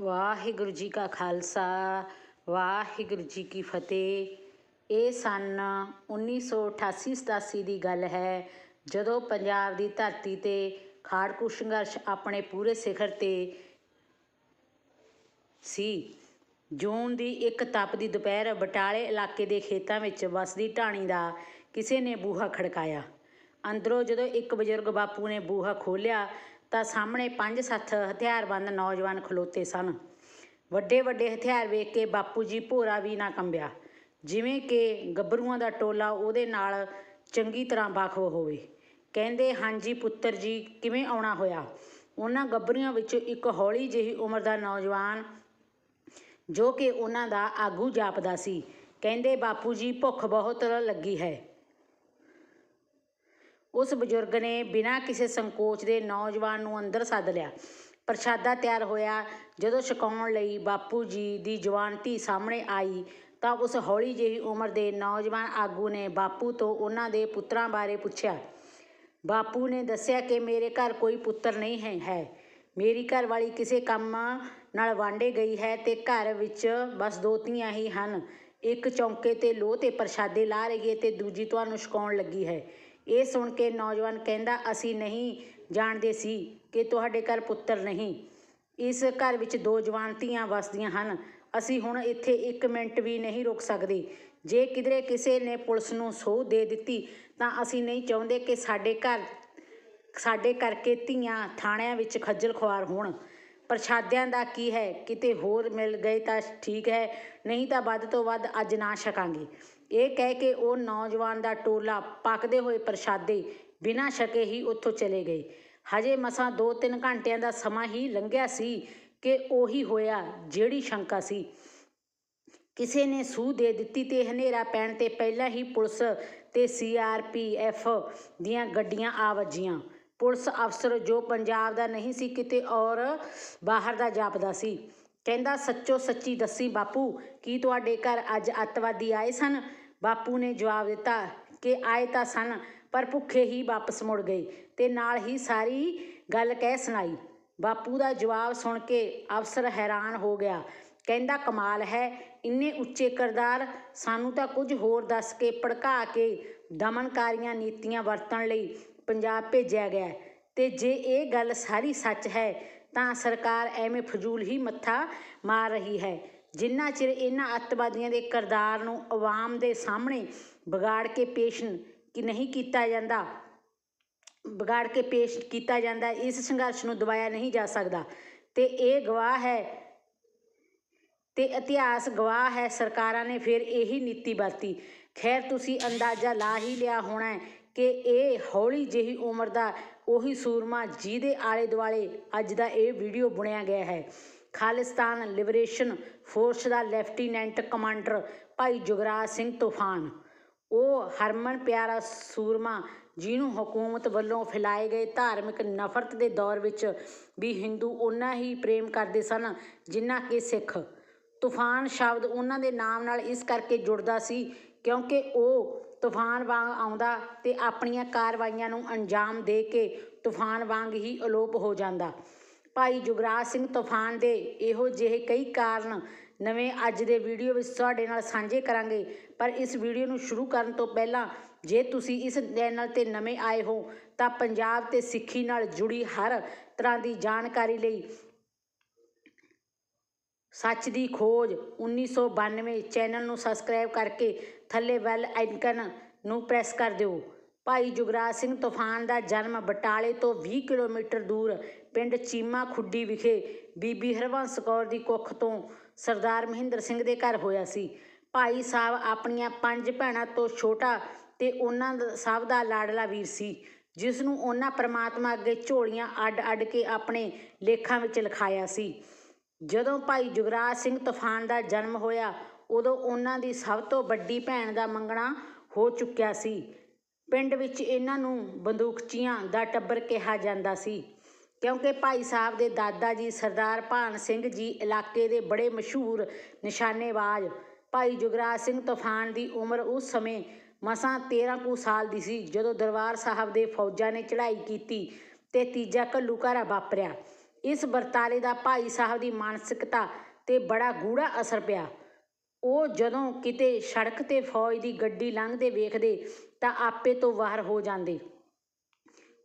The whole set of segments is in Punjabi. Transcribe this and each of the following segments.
ਵਾਹਿਗੁਰੂ ਜੀ ਕਾ ਖਾਲਸਾ, ਵਾਹਿਗੁਰੂ ਜੀ ਕੀ ਫਤਿਹ। ਇਹ ਸੰਨ 1988-87 ਦੀ ਗੱਲ ਹੈ, ਜਦੋਂ ਪੰਜਾਬ ਦੀ ਧਰਤੀ ਤੇ ਖਾੜਕੂ ਸੰਘਰਸ਼ ਆਪਣੇ ਪੂਰੇ ਸਿਖਰ ਤੇ ਸੀ। ਜੂਨ ਦੀ ਇੱਕ ਤਪਦੀ ਦੁਪਹਿਰ ਬਟਾਲੇ ਇਲਾਕੇ ਦੇ ਖੇਤਾਂ ਵਿੱਚ ਵਸਦੀ ਢਾਣੀ ਦਾ ਕਿਸੇ ਨੇ ਬੂਹਾ ਖੜਕਾਇਆ। ਅੰਦਰੋਂ ਜਦੋਂ ਇੱਕ ਬਜ਼ੁਰਗ ਬਾਪੂ ਨੇ ਬੂਹਾ ਖੋਲ੍ਹਿਆ ਤਾਂ ਸਾਹਮਣੇ ਪੰਜ ਸੱਤ ਹਥਿਆਰਬੰਦ ਨੌਜਵਾਨ ਖਲੋਤੇ ਸਨ। ਵੱਡੇ ਵੱਡੇ ਹਥਿਆਰ ਵੇਖ ਕੇ ਬਾਪੂ ਜੀ ਭੋਰਾ ਵੀ ਨਾ ਕੰਬਿਆ। ਜਿਵੇਂ ਕਿ ਗੱਭਰੂਆਂ ਦਾ ਟੋਲਾ ਉਹਦੇ ਨਾਲ ਚੰਗੀ ਤਰ੍ਹਾਂ ਵਾਕਫ ਹੋਵੇ। ਕਹਿੰਦੇ, ਹਾਂਜੀ ਪੁੱਤਰ ਜੀ, ਕਿਵੇਂ ਆਉਣਾ ਹੋਇਆ? ਉਹਨਾਂ ਗੱਭਰੂਆਂ ਵਿੱਚ ਇੱਕ ਹੌਲੀ ਜਿਹੀ ਉਮਰ ਦਾ ਨੌਜਵਾਨ ਜੋ ਕਿ ਉਹਨਾਂ ਦਾ ਆਗੂ ਜਾਪਦਾ ਸੀ। ਕਹਿੰਦੇ ਬਾਪੂ ਜੀ ਭੁੱਖ ਬਹੁਤ ਲੱਗੀ ਹੈ। ਉਸ ਬਜ਼ੁਰਗ ਨੇ ਬਿਨਾਂ ਕਿਸੇ ਸੰਕੋਚ ਦੇ ਨੌਜਵਾਨ ਨੂੰ ਅੰਦਰ ਸੱਦ ਲਿਆ। ਪ੍ਰਸ਼ਾਦਾ ਤਿਆਰ ਹੋਇਆ। ਜਦੋਂ ਛਕਾਉਣ ਲਈ ਬਾਪੂ ਜੀ ਦੀ ਜਵਾਨ ਧੀ ਸਾਹਮਣੇ ਆਈ ਤਾਂ ਉਸ ਹੌਲੀ ਜਿਹੀ ਉਮਰ ਦੇ ਨੌਜਵਾਨ ਆਗੂ ਨੇ ਬਾਪੂ ਤੋਂ ਉਹਨਾਂ ਦੇ ਪੁੱਤਰਾਂ ਬਾਰੇ ਪੁੱਛਿਆ। ਬਾਪੂ ਨੇ ਦੱਸਿਆ ਕਿ ਮੇਰੇ ਘਰ ਕੋਈ ਪੁੱਤਰ ਨਹੀਂ ਹੈ ਹੈ। ਮੇਰੀ ਘਰ ਵਾਲੀ ਕਿਸੇ ਕੰਮ ਨਾਲ ਵਾਂਡੇ ਗਈ ਹੈ ਤੇ ਘਰ ਵਿੱਚ ਬਸ ਦੋ ਧੀਆਂ ਹੀ ਹਨ। ਇੱਕ ਚੌਂਕੇ ਤੇ ਲੋਹ ਤੇ ਪ੍ਰਸ਼ਾਦੇ ਲਾ ਰਹੀ ਹੈ ਤੇ ਦੂਜੀ ਤੁਹਾਨੂੰ ਛਕਾਉਣ ਲੱਗੀ ਹੈ। ਇਹ ਸੁਣ ਕੇ ਨੌਜਵਾਨ ਕਹਿੰਦਾ, ਅਸੀਂ ਨਹੀਂ ਜਾਣਦੇ ਸੀ ਕਿ ਤੁਹਾਡੇ ਘਰ ਪੁੱਤਰ ਨਹੀਂ। ਇਸ ਘਰ ਵਿੱਚ ਦੋ ਜਵਾਨ ਧੀਆਂ ਵਸਦੀਆਂ ਹਨ। ਅਸੀਂ ਹੁਣ ਇੱਥੇ ਇੱਕ ਮਿੰਟ ਵੀ ਨਹੀਂ ਰੁਕ ਸਕਦੇ। ਜੇ ਕਿਧਰੇ ਕਿਸੇ ਨੇ ਪੁਲਿਸ ਨੂੰ ਸੋਹ ਦੇ ਦਿੱਤੀ, ਤਾਂ ਅਸੀਂ ਨਹੀਂ ਚਾਹੁੰਦੇ ਕਿ ਸਾਡੇ ਘਰ, ਸਾਡੇ ਕਰਕੇ ਧੀਆਂ ਥਾਣਿਆਂ ਵਿੱਚ ਖੱਜਲ ਖੁਆਰ ਹੋਣ। ਪ੍ਰਸ਼ਾਦਿਆਂ ਦਾ ਕੀ ਹੈ? ਕਿਤੇ ਹੋਰ ਮਿਲ ਗਏ ਤਾਂ ਠੀਕ ਹੈ, ਨਹੀਂ ਤਾਂ ਵੱਧ ਤੋਂ ਵੱਧ ਅੱਜ ਨਾ ਛਕਾਂਗੇ। ਇਹ ਕਹਿ ਕੇ ਉਹ ਨੌਜਵਾਨ ਦਾ ਟੋਲਾ ਪੱਕਦੇ ਹੋਏ ਪ੍ਰਸ਼ਾਦੇ ਬਿਨਾਂ ਛਕੇ ਹੀ ਉੱਥੋਂ ਚਲੇ ਗਏ। ਹਜੇ ਮਸਾਂ 2-3 ਘੰਟਿਆਂ ਦਾ ਸਮਾਂ ਹੀ ਲੰਘਿਆ ਸੀ ਕਿ ਉਹੀ ਹੋਇਆ ਜਿਹੜੀ ਸ਼ੰਕਾ ਸੀ। ਕਿਸੇ ਨੇ ਸੂਹ ਦੇ ਦਿੱਤੀ ਤੇ ਹਨੇਰਾ ਪੈਣ ਤੇ ਪਹਿਲਾਂ ਹੀ ਪੁਲਿਸ ਤੇ ਸੀਆਰਪੀਐਫ ਦੀਆਂ ਗੱਡੀਆਂ ਆ ਵੱਜੀਆਂ। ਪੁਲਿਸ ਅਫਸਰ ਜੋ ਪੰਜਾਬ ਦਾ ਨਹੀਂ ਸੀ ਕਿਤੇ ਔਰ ਬਾਹਰ ਦਾ ਜਾਪਦਾ ਸੀ। ਕਹਿੰਦਾ, ਸੱਚੋ ਸੱਚੀ ਦੱਸੀ ਬਾਪੂ, ਕੀ ਤੁਹਾਡੇ ਘਰ ਅੱਜ ਅੱਤਵਾਦੀ ਆਏ ਸਨ ਬਾਪੂ ਨੇ ਜਵਾਬ ਦਿੱਤਾ ਕਿ ਆਏ ਤਾਂ ਸਨ, ਪਰ ਭੁੱਖੇ ਹੀ ਵਾਪਸ ਮੁੜ ਗਏ ਤੇ ਨਾਲ ਹੀ ਸਾਰੀ ਗੱਲ ਕਹਿ ਸੁਣਾਈ ਬਾਪੂ ਦਾ ਜਵਾਬ ਸੁਣ ਕੇ ਅਫਸਰ ਹੈਰਾਨ ਹੋ ਗਿਆ ਕਹਿੰਦਾ, ਕਮਾਲ ਹੈ, ਇੰਨੇ ਉੱਚੇ ਕਰਦਾਰ, ਸਾਨੂੰ ਤਾਂ ਕੁਝ ਹੋਰ ਦੱਸ ਕੇ ਭੜਕਾ ਕੇ ਦਮਨਕਾਰੀਆਂ ਨੀਤੀਆਂ ਵਰਤਣ ਲਈ ਪੰਜਾਬ ਭੇਜਿਆ ਗਿਆ ਹੈ। ਤੇ ਜੇ ਇਹ ਗੱਲ ਸਾਰੀ ਸੱਚ ਹੈ ਤਾਂ ਸਰਕਾਰ ਐਵੇਂ ਫਜ਼ੂਲ ਹੀ ਮੱਥਾ ਮਾਰ ਰਹੀ ਹੈ। ਜਿੰਨਾ ਚਿਰ ਇਹਨਾਂ ਅੱਤਵਾਦੀਆਂ ਦੇ ਕਰਦਾਰ ਨੂੰ ਆਵਾਮ ਦੇ ਸਾਹਮਣੇ ਵਿਗਾੜ ਕੇ ਪੇਸ਼ ਕਿ ਨਹੀਂ ਕੀਤਾ ਜਾਂਦਾ, ਵਿਗਾੜ ਕੇ ਪੇਸ਼ ਕੀਤਾ ਜਾਂਦਾ, ਇਸ ਸੰਘਰਸ਼ ਨੂੰ ਦਬਾਇਆ ਨਹੀਂ ਜਾ ਸਕਦਾ। ਤੇ ਇਹ ਗਵਾਹ ਹੈ, ਤੇ ਇਤਿਹਾਸ ਗਵਾਹ ਹੈ, ਸਰਕਾਰਾਂ ਨੇ ਫਿਰ ਇਹੀ ਨੀਤੀ ਵਰਤੀ। ਖੈਰ, ਤੁਸੀਂ ਅੰਦਾਜ਼ਾ ਲਾ ਹੀ ਲਿਆ ਹੋਣਾ ਕਿ ਇਹ ਹੌਲੀ ਜਿਹੀ ਉਮਰ ਦਾ ਉਹੀ ਸੂਰਮਾ ਜਿਹਦੇ ਆਲੇ ਦੁਆਲੇ ਅੱਜ ਦਾ ਇਹ ਵੀਡੀਓ ਬੁਣਿਆ ਗਿਆ ਹੈ। ਖਾਲਿਸਤਾਨ ਲਿਬਰੇਸ਼ਨ ਫੋਰਸ ਦਾ ਲੈਫਟੀਨੈਂਟ ਕਮਾਂਡਰ ਭਾਈ ਜੁਗਰਾਜ ਸਿੰਘ ਤੂਫਾਨ। ਉਹ ਹਰਮਨ ਪਿਆਰਾ ਸੂਰਮਾ ਜਿਹਨੂੰ ਹਕੂਮਤ ਵੱਲੋਂ ਫੈਲਾਏ ਗਏ ਧਾਰਮਿਕ ਨਫ਼ਰਤ ਦੇ ਦੌਰ ਵਿੱਚ ਵੀ ਹਿੰਦੂ ਉਹਨਾਂ ਹੀ ਪ੍ਰੇਮ ਕਰਦੇ ਸਨ ਜਿੰਨਾ ਕਿ ਸਿੱਖ। ਤੂਫਾਨ ਸ਼ਬਦ ਉਹਨਾਂ ਦੇ ਨਾਮ ਨਾਲ ਇਸ ਕਰਕੇ ਜੁੜਦਾ ਸੀ ਕਿਉਂਕਿ ਉਹ ਤੂਫਾਨ ਵਾਂਗ ਆਉਂਦਾ ਤੇ ਆਪਣੀਆਂ ਕਾਰਵਾਈਆਂ ਨੂੰ ਅੰਜਾਮ ਦੇ ਕੇ ਤੂਫਾਨ ਵਾਂਗ ਹੀ ਅਲੋਪ ਹੋ ਜਾਂਦਾ। ਭਾਈ ਜੁਗਰਾਜ ਸਿੰਘ ਤੂਫਾਨ ਦੇ ਇਹੋ ਜਿਹੇ ਕਈ ਕਾਰਨ ਨਵੇਂ ਅੱਜ ਦੇ ਵੀਡੀਓ ਵਿੱਚ ਤੁਹਾਡੇ ਨਾਲ ਸਾਂਝੇ ਕਰਾਂਗੇ, ਪਰ ਇਸ ਵੀਡੀਓ ਨੂੰ ਸ਼ੁਰੂ ਕਰਨ ਤੋਂ ਪਹਿਲਾਂ ਜੇ ਤੁਸੀਂ ਇਸ ਚੈਨਲ ਤੇ ਨਵੇਂ ਆਏ ਹੋ, ਤਾਂ ਪੰਜਾਬ ਤੇ ਸਿੱਖੀ ਨਾਲ ਜੁੜੀ ਹਰ ਤਰ੍ਹਾਂ ਦੀ ਜਾਣਕਾਰੀ ਲਈ ਸੱਚ ਦੀ ਖੋਜ 1992 ਚੈਨਲ ਨੂੰ ਸਬਸਕ੍ਰਾਈਬ ਕਰਕੇ ਥੱਲੇ ਬੈਲ ਆਈਕਨ ਨੂੰ ਪ੍ਰੈਸ ਕਰ ਦਿਓ। ਭਾਈ ਜੁਗਰਾਜ ਸਿੰਘ ਤੂਫਾਨ ਦਾ ਜਨਮ ਬਟਾਲੇ ਤੋਂ 20 ਕਿਲੋਮੀਟਰ ਦੂਰ ਪਿੰਡ ਚੀਮਾ ਖੁੱਡੀ ਵਿਖੇ ਬੀਬੀ ਹਰਵੰਸ ਕੌਰ ਦੀ ਕੁੱਖ ਤੋਂ ਸਰਦਾਰ ਮਹਿੰਦਰ ਸਿੰਘ ਦੇ ਘਰ ਹੋਇਆ ਸੀ। ਭਾਈ ਸਾਹਿਬ ਆਪਣੀਆਂ ਪੰਜ ਭੈਣਾਂ ਤੋਂ ਛੋਟਾ ਤੇ ਉਹਨਾਂ ਦਾ, ਸਭ ਦਾ ਲਾਡਲਾ ਵੀਰ ਸੀ, ਜਿਸ ਨੂੰ ਉਹਨਾਂ ਪ੍ਰਮਾਤਮਾ ਅੱਗੇ ਝੋਲੀਆਂ ਅੱਡ-ਅੱਡ ਕੇ ਆਪਣੇ ਲੇਖਾਂ ਵਿੱਚ ਲਿਖਾਇਆ ਸੀ। ਜਦੋਂ ਭਾਈ ਜੁਗਰਾਜ ਸਿੰਘ ਤੂਫਾਨ ਦਾ ਜਨਮ ਹੋਇਆ ਉਦੋਂ ਉਹਨਾਂ ਦੀ ਸਭ ਤੋਂ ਵੱਡੀ ਭੈਣ ਦਾ ਮੰਗਣਾ ਹੋ ਚੁੱਕਿਆ ਸੀ। ਪਿੰਡ ਵਿੱਚ ਇਹਨਾਂ ਨੂੰ ਬੰਦੂਕਚੀਆਂ ਦਾ ਟੱਬਰ ਕਿਹਾ ਜਾਂਦਾ ਸੀ। ਕਿਉਂਕਿ ਭਾਈ ਸਾਹਿਬ ਦੇ ਦਾਦਾ ਜੀ ਸਰਦਾਰ ਭਾਨ ਸਿੰਘ ਜੀ ਇਲਾਕੇ ਦੇ ਬੜੇ ਮਸ਼ਹੂਰ ਨਿਸ਼ਾਨੇਬਾਜ਼, ਭਾਈ ਜੁਗਰਾਜ ਸਿੰਘ ਤੂਫਾਨ ਦੀ ਉਮਰ ਉਸ ਸਮੇਂ ਮਸਾਂ 13 ਕੁ ਸਾਲ ਦੀ ਸੀ, ਜਦੋਂ ਦਰਬਾਰ ਸਾਹਿਬ ਦੇ ਫੌਜਾਂ ਨੇ ਚੜ੍ਹਾਈ ਕੀਤੀ ਤੇ ਤੀਜਾ ਘੱਲੂਘਾਰਾ ਵਾਪਰਿਆ। ਇਸ ਵਰਤਾਰੇ ਦਾ ਭਾਈ ਸਾਹਿਬ ਦੀ ਮਾਨਸਿਕਤਾ ਤੇ ਬੜਾ ਗੂੜਾ ਅਸਰ ਪਿਆ। ਉਹ ਜਦੋਂ ਕਿਤੇ ਸੜਕ ਤੇ ਫੌਜ ਦੀ ਗੱਡੀ ਲੰਘਦੇ ਵੇਖਦੇ ਤਾਂ ਆਪੇ ਤੋਂ ਬਾਹਰ ਹੋ ਜਾਂਦੇ।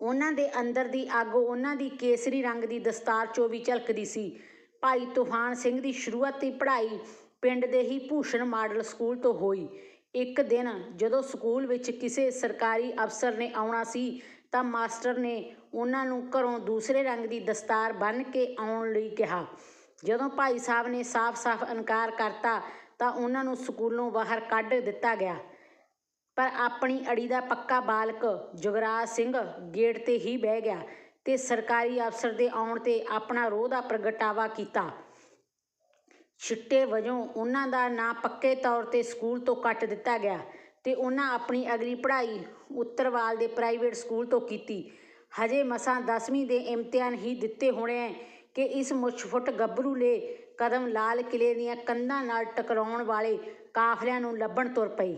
ਉਹਨਾਂ ਦੇ ਅੰਦਰ ਦੀ ਅੱਗ ਉਹਨਾਂ ਦੀ ਕੇਸਰੀ ਰੰਗ ਦੀ ਦਸਤਾਰ 'ਚੋਂ ਵੀ ਝਲਕਦੀ ਸੀ। ਭਾਈ ਤੂਫਾਨ ਸਿੰਘ ਦੀ ਸ਼ੁਰੂਆਤੀ ਪੜ੍ਹਾਈ ਪਿੰਡ ਦੇ ਹੀ ਭੂਸ਼ਣ ਮਾਡਲ ਸਕੂਲ ਤੋਂ ਹੋਈ। ਇੱਕ ਦਿਨ ਜਦੋਂ ਸਕੂਲ ਵਿੱਚ ਕਿਸੇ ਸਰਕਾਰੀ ਅਫਸਰ ਨੇ ਆਉਣਾ ਸੀ ਤਾਂ ਮਾਸਟਰ ਨੇ ਉਹਨਾਂ ਨੂੰ ਘਰੋਂ ਦੂਸਰੇ ਰੰਗ ਦੀ ਦਸਤਾਰ ਬੰਨ੍ਹ ਕੇ ਆਉਣ ਲਈ ਕਿਹਾ। ਜਦੋਂ ਭਾਈ ਸਾਹਿਬ ਨੇ ਸਾਫ਼-ਸਾਫ਼ ਇਨਕਾਰ ਕਰਤਾ ਤਾਂ ਉਹਨਾਂ ਨੂੰ ਸਕੂਲੋਂ ਬਾਹਰ ਕੱਢ ਦਿੱਤਾ ਗਿਆ। ਪਰ ਆਪਣੀ ਅੜੀ ਦਾ ਪੱਕਾ ਬਾਲਕ ਜੁਗਰਾਜ ਸਿੰਘ ਗੇਟ ਤੇ ਹੀ ਬਹਿ ਗਿਆ ਤੇ ਸਰਕਾਰੀ ਅਫਸਰ ਦੇ ਆਉਣ ਤੇ ਆਪਣਾ ਰੋਹ ਦਾ ਪ੍ਰਗਟਾਵਾ ਕੀਤਾ। ਛਿੱਟੇ ਵਜੋਂ ਉਹਨਾਂ ਦਾ ਨਾਂ ਪੱਕੇ ਤੌਰ ਤੇ ਸਕੂਲ ਤੋਂ ਕੱਟ ਦਿੱਤਾ ਗਿਆ ਤੇ ਉਹਨਾਂ ਆਪਣੀ ਅਗਲੀ ਪੜ੍ਹਾਈ ਉੱਤਰਵਾਲ ਦੇ ਪ੍ਰਾਈਵੇਟ ਸਕੂਲ ਤੋਂ ਕੀਤੀ। ਹਜੇ ਮਸਾਂ 10ਵੀਂ ਦੇ ਇਮਤਿਹਾਨ ਹੀ ਦਿੱਤੇ ਹੋਣੇ ਐ ਕਿ ਇਸ ਮੁੱਛ-ਫੁੱਟ ਗੱਭਰੂ ਨੇ ਕਦਮ ਲਾਲ ਕਿਲੇ ਦੀਆਂ ਕੰਧਾਂ ਨਾਲ ਟਕਰਾਉਣ ਵਾਲੇ ਕਾਫਲਿਆਂ ਨੂੰ ਲੱਭਣ ਤੁਰ ਪਈ।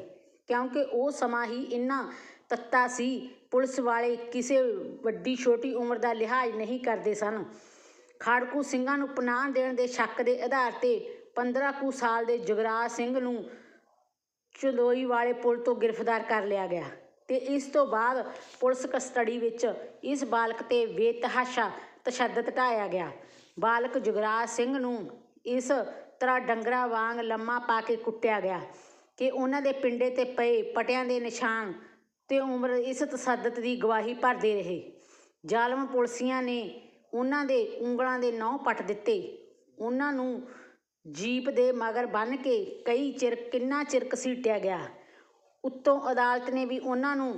ਕਿਉਂਕਿ ਉਹ ਸਮਾਂ ਹੀ ਇੰਨਾ ਤੱਤਾ ਸੀ, ਪੁਲਿਸ ਵਾਲੇ ਕਿਸੇ ਵੱਡੀ ਛੋਟੀ ਉਮਰ ਦਾ ਲਿਹਾਜ਼ ਨਹੀਂ ਕਰਦੇ ਸਨ। ਖਾੜਕੂ ਸਿੰਘਾਂ ਨੂੰ ਪਨਾਹ ਦੇਣ ਦੇ ਸ਼ੱਕ ਦੇ ਆਧਾਰ ਤੇ 15 ਕੁ ਸਾਲ ਦੇ ਜੁਗਰਾਜ ਸਿੰਘ ਨੂੰ ਚਲੋਈ ਵਾਲੇ ਪੁਲ ਤੋਂ ਗ੍ਰਿਫਤਾਰ ਕਰ ਲਿਆ ਗਿਆ ਤੇ ਇਸ ਤੋਂ ਬਾਅਦ ਪੁਲਿਸ ਕਸਟਡੀ ਵਿੱਚ ਇਸ ਬਾਲਕ ਤੇ ਬੇਤਹਾਸ਼ਾ ਤਸ਼ੱਦਦ ਢਾਇਆ ਗਿਆ। ਬਾਲਕ ਜੁਗਰਾਜ ਸਿੰਘ ਨੂੰ ਇਸ ਤਰ੍ਹਾਂ ਡੰਗਰਾਂ ਵਾਂਗ ਲੰਮਾ ਪਾ ਕੇ ਕੁੱਟਿਆ ਗਿਆ ਕਿ ਉਹਨਾਂ ਦੇ ਪਿੰਡੇ ਤੇ ਪਏ ਪਟਿਆਂ ਦੇ ਨਿਸ਼ਾਨ ਤੇ ਉਮਰ ਇਸ ਤਸੱਦਦ ਦੀ ਗਵਾਹੀ ਭਰਦੇ ਰਹੇ। ਜ਼ਾਲਮ ਪੁਲਸੀਆਂ ਨੇ ਉਹਨਾਂ ਦੇ ਉਂਗਲਾਂ ਦੇ ਨਹੁੰ ਪੱਟ ਦਿੱਤੇ। ਉਹਨਾਂ ਨੂੰ ਜੀਪ ਦੇ ਮਗਰ ਬੰਨ੍ਹ ਕੇ ਕਈ ਚਿਰ ਕਿੰਨਾ ਚਿਰ ਘਸੀਟਿਆ ਗਿਆ। ਉੱਤੋਂ ਅਦਾਲਤ ਨੇ ਵੀ ਉਹਨਾਂ ਨੂੰ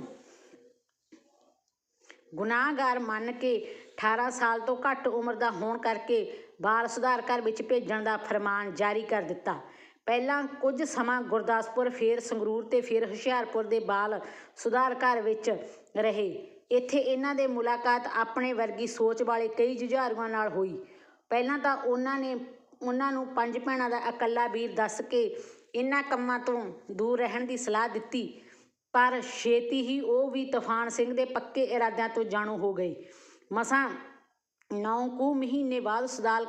ਗੁਨਾਹਗਾਰ ਮੰਨ ਕੇ 18 ਸਾਲ ਤੋਂ ਘੱਟ ਉਮਰ ਦਾ ਹੋਣ ਕਰਕੇ ਬਾਲ ਸੁਧਾਰ ਘਰ ਵਿੱਚ ਭੇਜਣ ਦਾ ਫਰਮਾਨ ਜਾਰੀ ਕਰ ਦਿੱਤਾ। ਪਹਿਲਾਂ ਕੁਝ ਸਮਾਂ ਗੁਰਦਾਸਪੁਰ, ਫਿਰ ਸੰਗਰੂਰ ਤੇ ਫਿਰ ਹੁਸ਼ਿਆਰਪੁਰ ਦੇ ਬਾਲ ਸੁਧਾਰ ਘਰ ਵਿੱਚ ਰਹੇ। ਇੱਥੇ ਇਹਨਾਂ ਦੇ ਮੁਲਾਕਾਤ ਆਪਣੇ ਵਰਗੀ ਸੋਚ ਵਾਲੇ ਕਈ ਜੁਝਾਰੂਆਂ ਨਾਲ ਹੋਈ। ਪਹਿਲਾਂ ਤਾਂ ਉਹਨਾਂ ਨੇ, ਉਹਨਾਂ ਨੂੰ ਪੰਜ ਭੈਣਾਂ ਦਾ ਇਕੱਲਾ ਵੀਰ ਦੱਸ ਕੇ ਇਹਨਾਂ ਕੰਮਾਂ ਤੋਂ ਦੂਰ ਰਹਿਣ ਦੀ ਸਲਾਹ ਦਿੱਤੀ। ਪਰ ਛੇਤੀ ਹੀ ਉਹ ਵੀ ਤੂਫਾਨ ਸਿੰਘ ਦੇ ਪੱਕੇ ਇਰਾਦਿਆਂ ਤੋਂ ਜਾਣੂ ਹੋ ਗਏ ਮਸਾਂ ਨੌ ਕੁ ਮਹੀਨੇ ਬਾਅਦ ਸੁਧਾਰ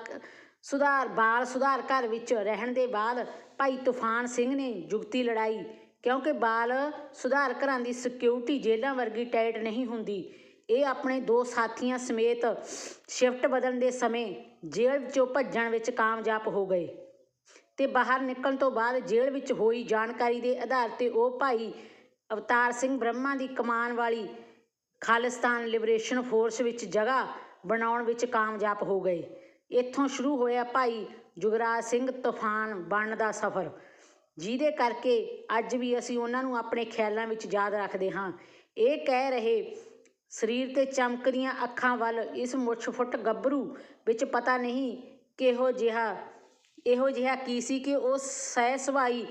ਸੁਧਾਰ, ਬਾਲ ਸੁਧਾਰ ਘਰ ਵਿੱਚ ਰਹਿਣ ਦੇ ਬਾਅਦ ਭਾਈ ਤੂਫਾਨ ਸਿੰਘ ਨੇ ਜੁਗਤੀ ਲੜਾਈ, ਕਿਉਂਕਿ ਬਾਲ ਸੁਧਾਰ ਘਰਾਂ ਦੀ ਸਿਕਿਉਰਿਟੀ ਜੇਲ੍ਹਾਂ ਵਰਗੀ ਟਾਈਟ ਨਹੀਂ ਹੁੰਦੀ। ਇਹ ਆਪਣੇ ਦੋ ਸਾਥੀਆਂ ਸਮੇਤ ਸ਼ਿਫਟ ਬਦਲਣ ਦੇ ਸਮੇਂ ਜੇਲ੍ਹ ਵਿੱਚੋਂ ਭੱਜਣ ਵਿੱਚ ਕਾਮਯਾਬ ਹੋ ਗਏ। ਤੇ ਬਾਹਰ ਨਿਕਲਣ ਤੋਂ ਬਾਅਦ ਜੇਲ੍ਹ ਵਿੱਚ ਹੋਈ ਜਾਣਕਾਰੀ ਦੇ ਆਧਾਰ ਤੇ ਉਹ ਭਾਈ ਅਵਤਾਰ ਸਿੰਘ ਬ੍ਰਹਮਾ ਦੀ ਕਮਾਨ ਵਾਲੀ ਖਾਲਿਸਤਾਨ ਲਿਬਰੇਸ਼ਨ ਫੋਰਸ ਵਿੱਚ ਜਗ੍ਹਾ ਬਣਾਉਣ ਵਿੱਚ ਕਾਮਯਾਬ ਹੋ ਗਏ। ਇੱਥੋਂ ਸ਼ੁਰੂ ਹੋਇਆ ਭਾਈ ਜੁਗਰਾਜ ਸਿੰਘ ਤੂਫਾਨ ਬਣਨ ਦਾ ਸਫ਼ਰ। ਜਿਹਦੇ ਕਰਕੇ ਅੱਜ ਵੀ ਅਸੀਂ ਉਹਨਾਂ ਨੂੰ ਆਪਣੇ ਖਿਆਲਾਂ ਵਿੱਚ ਯਾਦ ਰੱਖਦੇ ਹਾਂ। ਇਹ ਕਹਿ ਰਹੇ, ਸਰੀਰ ਤੇ ਚਮਕਦੀਆਂ ਅੱਖਾਂ ਵੱਲ ਇਸ ਮੁੱਛ-ਫੁੱਟ ਗੱਭਰੂ ਵਿੱਚ ਪਤਾ ਨਹੀਂ ਕਿਹੋ ਜਿਹਾ, ਇਹੋ ਜਿਹਾ ਕੀ ਸੀ ਕਿ ਉਹ ਸਹਿ ਸੁਭਾਈ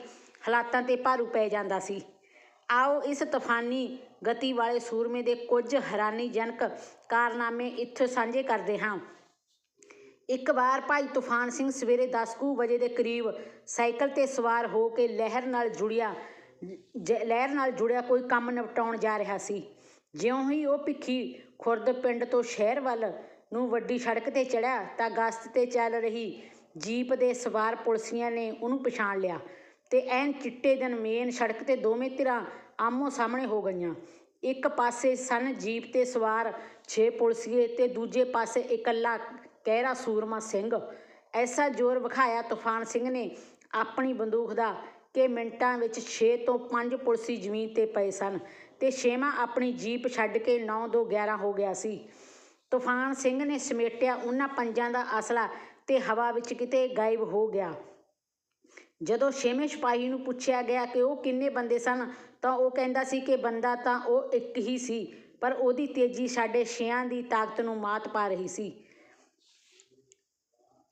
ਹਾਲਾਤਾਂ ਤੇ ਭਾਰੂ ਪੈ ਜਾਂਦਾ ਸੀ। ਆਓ ਇਸ ਤੂਫਾਨੀ ਗਤੀ ਵਾਲੇ ਸੂਰਮੇ ਦੇ ਕੁਝ ਹੈਰਾਨੀਜਨਕ ਕਾਰਨਾਮੇ ਇੱਥੇ ਸਾਂਝੇ ਕਰਦੇ ਹਾਂ। ਇੱਕ ਵਾਰ ਭਾਈ ਤੂਫਾਨ ਸਿੰਘ ਸਵੇਰੇ 10 ਕੁ ਵਜੇ ਦੇ ਕਰੀਬ ਸਾਈਕਲ ਤੇ ਸਵਾਰ ਹੋ ਕੇ ਲਹਿਰ ਨਾਲ ਜੁੜਿਆ, ਜ- ਲਹਿਰ ਨਾਲ ਜੁੜਿਆ ਕੋਈ ਕੰਮ ਨਿਪਟਾਉਣ ਜਾ ਰਿਹਾ ਸੀ। ਜਿਉਂ ਹੀ ਉਹ ਭਿੱਖੀ ਖੁਰਦ ਪਿੰਡ ਤੋਂ ਸ਼ਹਿਰ ਵੱਲ ਨੂੰ ਵੱਡੀ ਸੜਕ ਤੇ ਚੜਿਆ ਤਾਂ ਗਸਤ ਤੇ ਚੱਲ ਰਹੀ ਜੀਪ ਦੇ ਸਵਾਰ ਪੁਲਸੀਆਂ ਨੇ ਉਹਨੂੰ ਪਛਾਣ ਲਿਆ। ਤੇ ਐਨ ਚਿੱਟੇ ਦਿਨ ਮੇਨ ਸੜਕ ਤੇ ਦੋਵੇਂ ਧਿਰਾਂ ਆਮੋ ਸਾਹਮਣੇ ਹੋ ਗਈਆਂ। ਇੱਕ ਪਾਸੇ ਸਨ ਜੀਪ ਤੇ ਸਵਾਰ 6 ਪੁਲਸੀਏ ਤੇ ਦੂਜੇ ਪਾਸੇ ਇਕੱਲਾ ਕਹਿਰਾ ਸੂਰਮਾ ਸਿੰਘ। ਐਸਾ ਜ਼ੋਰ ਵਿਖਾਇਆ ਤੂਫਾਨ ਸਿੰਘ ਨੇ ਆਪਣੀ ਬੰਦੂਕ ਦਾ ਕਿ ਮਿੰਟਾਂ ਵਿੱਚ 6 ਤੋਂ 5 ਪੁਲਸੀ ਜ਼ਮੀਨ ਤੇ ਪਏ ਸਨ ਤੇ ਛੇਵਾਂ ਆਪਣੀ ਜੀਪ ਛੱਡ ਕੇ 9 ਤੋਂ 11 ਹੋ ਗਿਆ ਸੀ। ਤੂਫਾਨ ਸਿੰਘ ਨੇ ਸਮੇਟਿਆ ਉਹਨਾਂ ਪੰਜਾਂ ਦਾ ਅਸਲਾ ਤੇ ਹਵਾ ਵਿੱਚ ਕਿਤੇ ਗਾਇਬ ਹੋ ਗਿਆ। ਜਦੋਂ ਛੇਵੇਂ ਸਿਪਾਹੀ ਨੂੰ ਪੁੱਛਿਆ ਗਿਆ ਕਿ ਉਹ ਕਿੰਨੇ ਬੰਦੇ ਸਨ, ਤਾਂ ਉਹ ਕਹਿੰਦਾ ਸੀ ਕਿ ਬੰਦਾ ਤਾਂ ਉਹ ਇੱਕ ਹੀ ਸੀ, ਪਰ ਉਹਦੀ ਤੇਜ਼ੀ ਸਾਡੇ ਛਿਆਂ ਦੀ ਤਾਕਤ ਨੂੰ ਮਾਤ ਪਾ ਰਹੀ ਸੀ।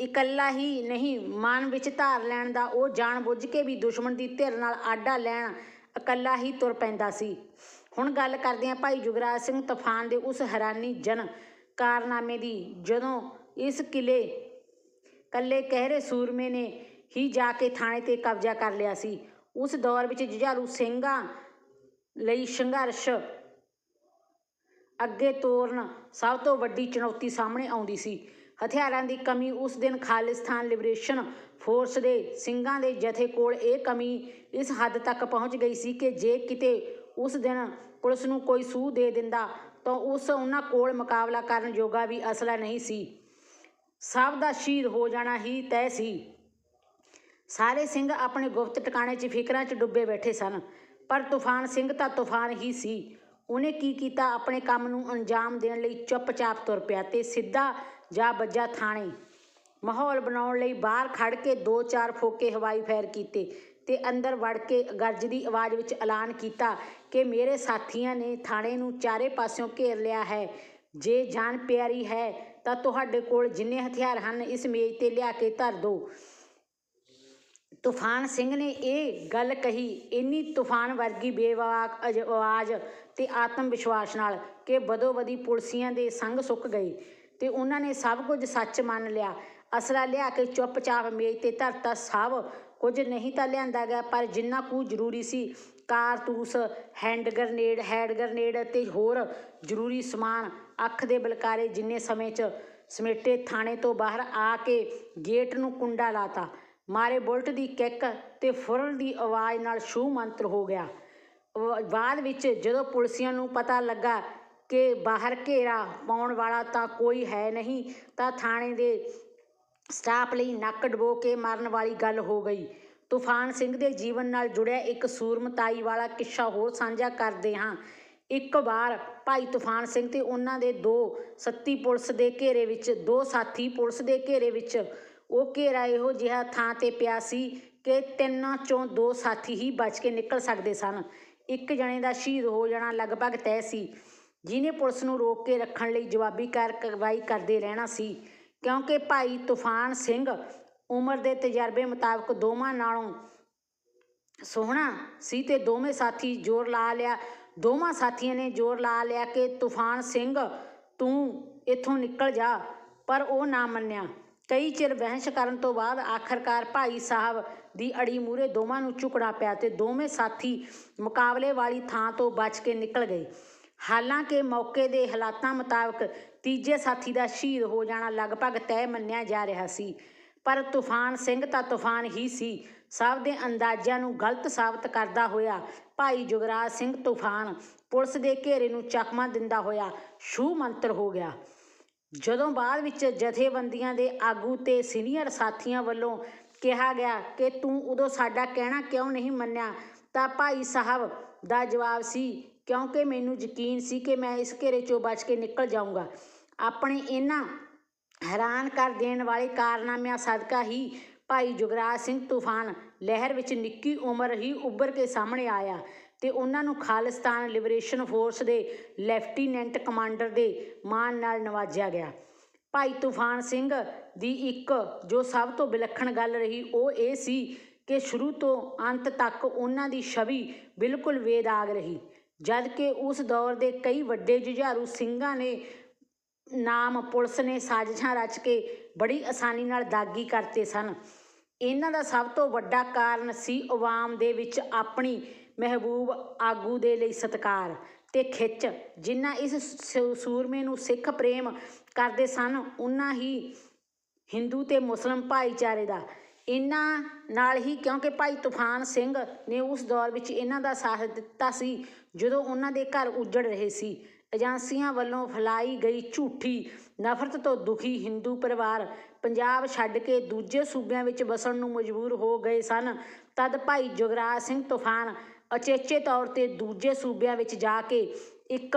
ਇਕੱਲਾ ਹੀ ਨਹੀਂ, ਮਨ ਵਿੱਚ ਧਾਰ ਲੈਣ ਦਾ ਉਹ ਜਾਣ ਬੁੱਝ ਕੇ ਵੀ ਦੁਸ਼ਮਣ ਦੀ ਧਿਰ ਨਾਲ ਆਡਾ ਲੈਣ ਇਕੱਲਾ ਹੀ ਤੁਰ ਪੈਂਦਾ ਸੀ। ਹੁਣ ਗੱਲ ਕਰਦੇ ਹਾਂ ਭਾਈ ਜੁਗਰਾਜ ਸਿੰਘ ਤੂਫਾਨ ਦੇ ਉਸ ਹੈਰਾਨੀ ਜਨ ਕਾਰਨਾਮੇ ਦੀ, ਜਦੋਂ ਇਸ ਕਿਲੇ ਕੱਲੇ ਕਹਿਰੇ ਸੂਰਮੇ ਨੇ ਹੀ ਜਾ ਕੇ ਥਾਣੇ ਤੇ ਕਬਜ਼ਾ ਕਰ ਲਿਆ ਸੀ। ਉਸ ਦੌਰ ਵਿੱਚ ਜੁਝਾਰੂ ਸਿੰਘਾਂ ਲਈ ਸੰਘਰਸ਼ ਅੱਗੇ ਤੋਰਨ ਸਭ ਤੋਂ ਵੱਡੀ ਚੁਣੌਤੀ ਸਾਹਮਣੇ ਆਉਂਦੀ ਸੀ। ਹਥਿਆਰਾਂ ਦੀ ਕਮੀ ਉਸ ਦਿਨ ਖਾਲਿਸਤਾਨ ਲਿਬਰੇਸ਼ਨ ਫੋਰਸ ਦੇ ਸਿੰਘਾਂ ਦੇ ਜਥੇ ਕੋਲ ਇਹ ਕਮੀ ਇਸ ਹੱਦ ਤੱਕ ਪਹੁੰਚ ਗਈ ਸੀ ਕਿ ਜੇ ਕਿਤੇ ਉਸ ਦਿਨ ਪੁਲਿਸ ਨੂੰ ਕੋਈ ਸੂਹ ਦੇ ਦਿੰਦਾ ਤਾਂ ਉਸ ਉਹਨਾਂ ਕੋਲ ਮੁਕਾਬਲਾ ਕਰਨ ਜੋਗਾ ਵੀ ਅਸਲਾ ਨਹੀਂ ਸੀ। ਸਭ ਦਾ ਸ਼ਹੀਦ ਹੋ ਜਾਣਾ ਹੀ ਤੈਅ ਸੀ। ਸਾਰੇ ਸਿੰਘ ਆਪਣੇ ਗੁਪਤ ਟਿਕਾਣੇ 'ਚ ਫਿਕਰਾਂ 'ਚ ਡੁੱਬੇ ਬੈਠੇ ਸਨ, ਪਰ ਤੂਫਾਨ ਸਿੰਘ ਤਾਂ ਤੂਫਾਨ ਹੀ ਸੀ। ਉਹਨੇ ਕੀ ਕੀਤਾ? ਆਪਣੇ ਕੰਮ ਨੂੰ ਅੰਜਾਮ ਦੇਣ ਲਈ ਚੁੱਪਚਾਪ ਤੁਰ ਪਿਆ ਤੇ ਸਿੱਧਾ ਜਾ ਵੱਜਾ ਥਾਣੇ। ਮਾਹੌਲ ਬਣਾਉਣ ਲਈ ਬਾਹਰ ਖੜ ਕੇ ਦੋ ਚਾਰ ਫੋਕੇ ਹਵਾਈ ਫਾਇਰ ਕੀਤੇ ਤੇ ਅੰਦਰ ਵੜ ਕੇ ਗਰਜ ਦੀ ਆਵਾਜ਼ ਵਿੱਚ ਐਲਾਨ ਕੀਤਾ ਕਿ ਮੇਰੇ ਸਾਥੀਆਂ ਨੇ ਥਾਣੇ ਨੂੰ ਚਾਰੇ ਪਾਸਿਓਂ ਘੇਰ ਲਿਆ ਹੈ। ਜੇ ਜਾਨ ਪਿਆਰੀ ਹੈ ਤਾਂ ਤੁਹਾਡੇ ਕੋਲ ਜਿੰਨੇ ਹਥਿਆਰ ਹਨ, ਇਸ ਮੇਜ਼ ਤੇ ਲਿਆ ਕੇ ਧਰ ਦਿਓ। ਤੂਫਾਨ ਸਿੰਘ ਨੇ ਇਹ ਗੱਲ ਕਹੀ, ਇੰਨੀ ਤੂਫਾਨ ਵਰਗੀ ਬੇਵਾਕ ਅਜ- ਆਵਾਜ਼ ਤੇ ਆਤਮ ਵਿਸ਼ਵਾਸ ਨਾਲ ਕਿ ਬਦੋ ਬਦੀ ਪੁਲਸੀਆਂ ਦੇ ਸੰਗ ਸੁੱਕ ਗਏ ਤੇ ਉਹਨਾਂ ਨੇ ਸਭ ਕੁਝ ਸੱਚ ਮੰਨ ਲਿਆ। ਅਸਲਾ ਲਿਆ ਕੇ ਚੁੱਪਚਾਪ ਮੇਜ਼ ਤੇ ਧਰਤਾ ਸਭ, ਕੁਝ ਨਹੀਂ ਤਾਂ ਲਿਆਂਦਾ ਗਿਆ, ਪਰ ਜਿੰਨਾ ਕੁ ਜ਼ਰੂਰੀ ਸੀ, ਕਾਰਤੂਸ, ਹੈਂਡ ਗਰਨੇਡ, ਹੈਡ ਗਰਨੇਡ ਅਤੇ ਹੋਰ ਜ਼ਰੂਰੀ ਸਮਾਨ, ਅੱਖ ਦੇ ਬਲਕਾਰੇ ਜਿੰਨੇ ਸਮੇਂ 'ਚ ਸਮੇਟੇ ਥਾਣੇ ਤੋਂ ਬਾਹਰ ਆ ਕੇ ਗੇਟ ਨੂੰ ਕੁੰਡਾ ਲਾਤਾ। ਮਾਰੇ ਬੁਲਟ ਦੀ ਕਿੱਕ ਤੇ ਫੁਰਨ ਦੀ ਆਵਾਜ਼ ਨਾਲ ਛੂ ਮੰਤਰ ਹੋ ਗਿਆ। ਬਾਅਦ ਵਿੱਚ ਜਦੋਂ ਪੁਲਿਸੀਆਂ ਨੂੰ ਪਤਾ ਲੱਗਾ ਕਿ ਬਾਹਰ ਘੇਰਾ ਪਾਉਣ ਵਾਲਾ ਤਾਂ ਕੋਈ ਹੈ ਨਹੀਂ, ਤਾਂ ਥਾਣੇ ਦੇ ਸਟਾਫ ਲਈ ਨੱਕ ਡਬੋ ਕੇ ਮਾਰਨ ਵਾਲੀ ਗੱਲ ਹੋ ਗਈ। ਤੂਫਾਨ ਸਿੰਘ ਦੇ ਜੀਵਨ ਨਾਲ ਜੁੜਿਆ ਇੱਕ ਸੂਰਮਤਾਈ ਵਾਲਾ ਕਿੱਸਾ ਹੋਰ ਸਾਂਝਾ ਕਰਦੇ ਹਾਂ। ਇੱਕ ਵਾਰ ਭਾਈ ਤੂਫਾਨ ਸਿੰਘ ਤੇ ਉਹਨਾਂ ਦੇ ਦੋ ਸੱਤੀ ਪੁਲਿਸ ਦੇ ਘੇਰੇ ਵਿੱਚ, ਦੋ ਸਾਥੀ ਪੁਲਿਸ ਦੇ ਘੇਰੇ ਵਿੱਚ ਉਹ ਘੇਰਾ ਇਹੋ ਜਿਹਾ ਥਾਂ ਤੇ ਪਿਆ ਸੀ ਕਿ ਤਿੰਨਾਂ ਚੋਂ ਦੋ ਸਾਥੀ ਹੀ ਬਚ ਕੇ ਨਿਕਲ ਸਕਦੇ ਸਨ। ਇੱਕ ਜਣੇ ਦਾ ਸ਼ਹੀਦ ਹੋ ਜਾਣਾ ਲਗਭਗ ਤੈਅ ਸੀ। ਜਿਹਨੇ ਪੁਲਿਸ ਨੂੰ ਰੋਕ ਕੇ ਰੱਖਣ ਲਈ ਜਵਾਬੀ ਕਾਰਵਾਈ ਕਰਦੇ ਰਹਿਣਾ ਸੀ। ਕਿਉਂਕਿ ਭਾਈ ਤੂਫਾਨ ਸਿੰਘ ਉਮਰ ਦੇ ਤਜਰਬੇ ਮੁਤਾਬਕ ਦੋਵਾਂ ਨਾਲੋਂ ਸੋਹਣਾ ਸੀ ਤੇ ਦੋਵੇਂ ਸਾਥੀ ਜ਼ੋਰ ਲਾ ਲਿਆ। ਦੋਵਾਂ ਸਾਥੀਆਂ ਨੇ ਜ਼ੋਰ ਲਾ ਲਿਆ ਕਿ ਤੂਫਾਨ ਸਿੰਘ ਤੂੰ ਇੱਥੋਂ ਨਿਕਲ ਜਾ, ਪਰ ਉਹ ਨਾ ਮੰਨਿਆ। ਕਈ ਚਿਰ ਬਹਿਸ ਕਰਨ ਤੋਂ ਬਾਅਦ ਆਖਰਕਾਰ ਭਾਈ ਸਾਹਿਬ ਦੀ ਅੜੀ ਮੂਰੇ ਦੋਵਾਂ ਨੂੰ ਝੁਕਣਾ ਪਿਆ ਤੇ ਦੋਵੇਂ ਸਾਥੀ ਮੁਕਾਬਲੇ ਵਾਲੀ ਥਾਂ ਤੋਂ ਬਚ ਕੇ ਨਿਕਲ ਗਏ। ਹਾਲਾਂਕਿ ਮੌਕੇ ਦੇ ਹਾਲਾਤਾਂ ਮੁਤਾਬਕ ਤੀਜੇ ਸਾਥੀ ਦਾ ਸ਼ਹੀਦ ਹੋ ਜਾਣਾ ਲਗਭਗ ਤੈਅ ਮੰਨਿਆ ਜਾ ਰਿਹਾ ਸੀ, ਪਰ ਤੂਫਾਨ ਸਿੰਘ ਤਾਂ ਤੂਫਾਨ ਹੀ ਸੀ। ਸਭ ਦੇ ਅੰਦਾਜ਼ਿਆਂ ਨੂੰ ਗਲਤ ਸਾਬਤ ਕਰਦਾ ਹੋਇਆ ਭਾਈ ਜੁਗਰਾਜ ਸਿੰਘ ਤੂਫਾਨ ਪੁਲਿਸ ਦੇ ਘੇਰੇ ਨੂੰ ਚਕਮਾ ਦਿੰਦਾ ਹੋਇਆ ਛੂ ਮੰਤਰ ਹੋ ਗਿਆ। ਜਦੋਂ ਬਾਅਦ ਵਿੱਚ ਜਥੇਬੰਦੀਆਂ ਦੇ ਆਗੂ ਤੇ ਸੀਨੀਅਰ ਸਾਥੀਆਂ ਵੱਲੋਂ ਕਿਹਾ ਗਿਆ ਕਿ ਤੂੰ ਉਦੋਂ ਸਾਡਾ ਕਹਿਣਾ ਕਿਉਂ ਨਹੀਂ ਮੰਨਿਆ, ਤਾਂ ਭਾਈ ਸਾਹਿਬ ਦਾ ਜਵਾਬ ਸੀ, ਕਿਉਂਕਿ ਮੈਨੂੰ ਯਕੀਨ ਸੀ ਕਿ ਮੈਂ ਇਸ ਘੇਰੇ ਚੋਂ ਬਚ ਕੇ ਨਿਕਲ ਜਾਊਂਗਾ। ਆਪਣੇ ਇਹਨਾਂ ਹੈਰਾਨ ਕਰ ਦੇਣ ਵਾਲੇ ਕਾਰਨਾਮਿਆਂ ਸਦਕਾ ਹੀ ਭਾਈ ਜੁਗਰਾਜ ਸਿੰਘ ਤੂਫਾਨ ਲਹਿਰ ਵਿੱਚ ਨਿੱਕੀ ਉਮਰ ਹੀ ਉੱਭਰ ਕੇ ਸਾਹਮਣੇ ਆਇਆ। ਤੇ ਉਹਨਾਂ ਨੂੰ ਖਾਲਿਸਤਾਨ ਲਿਬਰੇਸ਼ਨ ਫੋਰਸ ਦੇ ਲੈਫਟੀਨੈਂਟ ਕਮਾਂਡਰ ਦੇ ਮਾਣ ਨਾਲ ਨਵਾਜਿਆ ਗਿਆ। ਭਾਈ ਤੂਫਾਨ ਸਿੰਘ ਦੀ ਇੱਕ ਜੋ ਸਭ ਤੋਂ ਵਿਲੱਖਣ ਗੱਲ ਰਹੀ, ਉਹ ਇਹ ਸੀ ਕਿ ਸ਼ੁਰੂ ਤੋਂ ਅੰਤ ਤੱਕ ਉਹਨਾਂ ਦੀ ਛਵੀ ਬਿਲਕੁਲ ਵੇਦਾਗ ਰਹੀ ਜਦ ਕਿ ਉਸ ਦੌਰ ਦੇ ਕਈ ਵੱਡੇ ਜੁਝਾਰੂ ਸਿੰਘਾਂ ਨੇ ਨਾਮ ਪੁਲਿਸ ਨੇ ਸਾਜ਼ਿਸ਼ਾਂ ਰਚ ਕੇ ਬੜੀ ਆਸਾਨੀ ਨਾਲ ਦਾਗੀ ਕਰਤੇ ਸਨ। ਇਹਨਾਂ ਦਾ ਸਭ ਤੋਂ ਵੱਡਾ ਕਾਰਨ ਸੀ ਆਵਾਮ ਦੇ ਵਿੱਚ ਆਪਣੀ ਮਹਿਬੂਬ ਆਗੂ ਦੇ ਲਈ ਸਤਿਕਾਰ ਤੇ ਖਿੱਚ। ਜਿਨ੍ਹਾਂ ਇਸ ਸੂਰਮੇ ਨੂੰ ਸਿੱਖ ਪ੍ਰੇਮ ਕਰਦੇ ਸਨ ਉਹਨਾਂ ਹੀ ਹਿੰਦੂ ਤੇ ਮੁਸਲਮ ਭਾਈਚਾਰੇ ਦਾ। ਇਹਨਾਂ ਨਾਲ ਹੀ ਕਿਉਂਕਿ ਭਾਈ ਤੂਫਾਨ ਸਿੰਘ ਨੇ ਉਸ ਦੌਰ ਵਿੱਚ ਇਹਨਾਂ ਦਾ ਸਾਥ ਦਿੱਤਾ ਸੀ, ਜਦੋਂ ਉਹਨਾਂ ਦੇ ਘਰ ਉੱਜੜ ਰਹੇ ਸੀ। ਏਜੰਸੀਆਂ ਵੱਲੋਂ ਫੈਲਾਈ ਗਈ ਝੂਠੀ ਨਫ਼ਰਤ ਤੋਂ ਦੁਖੀ ਹਿੰਦੂ ਪਰਿਵਾਰ ਪੰਜਾਬ ਛੱਡ ਕੇ ਦੂਜੇ ਸੂਬਿਆਂ ਵਿੱਚ ਵਸਣ ਨੂੰ ਮਜਬੂਰ ਹੋ ਗਏ ਸਨ। ਤਦ ਭਾਈ ਜੁਗਰਾਜ ਸਿੰਘ ਤੂਫਾਨ ਅਚੇਚੇ ਤੌਰ ਤੇ ਦੂਜੇ ਸੂਬਿਆਂ ਵਿੱਚ ਜਾ ਕੇ ਇੱਕ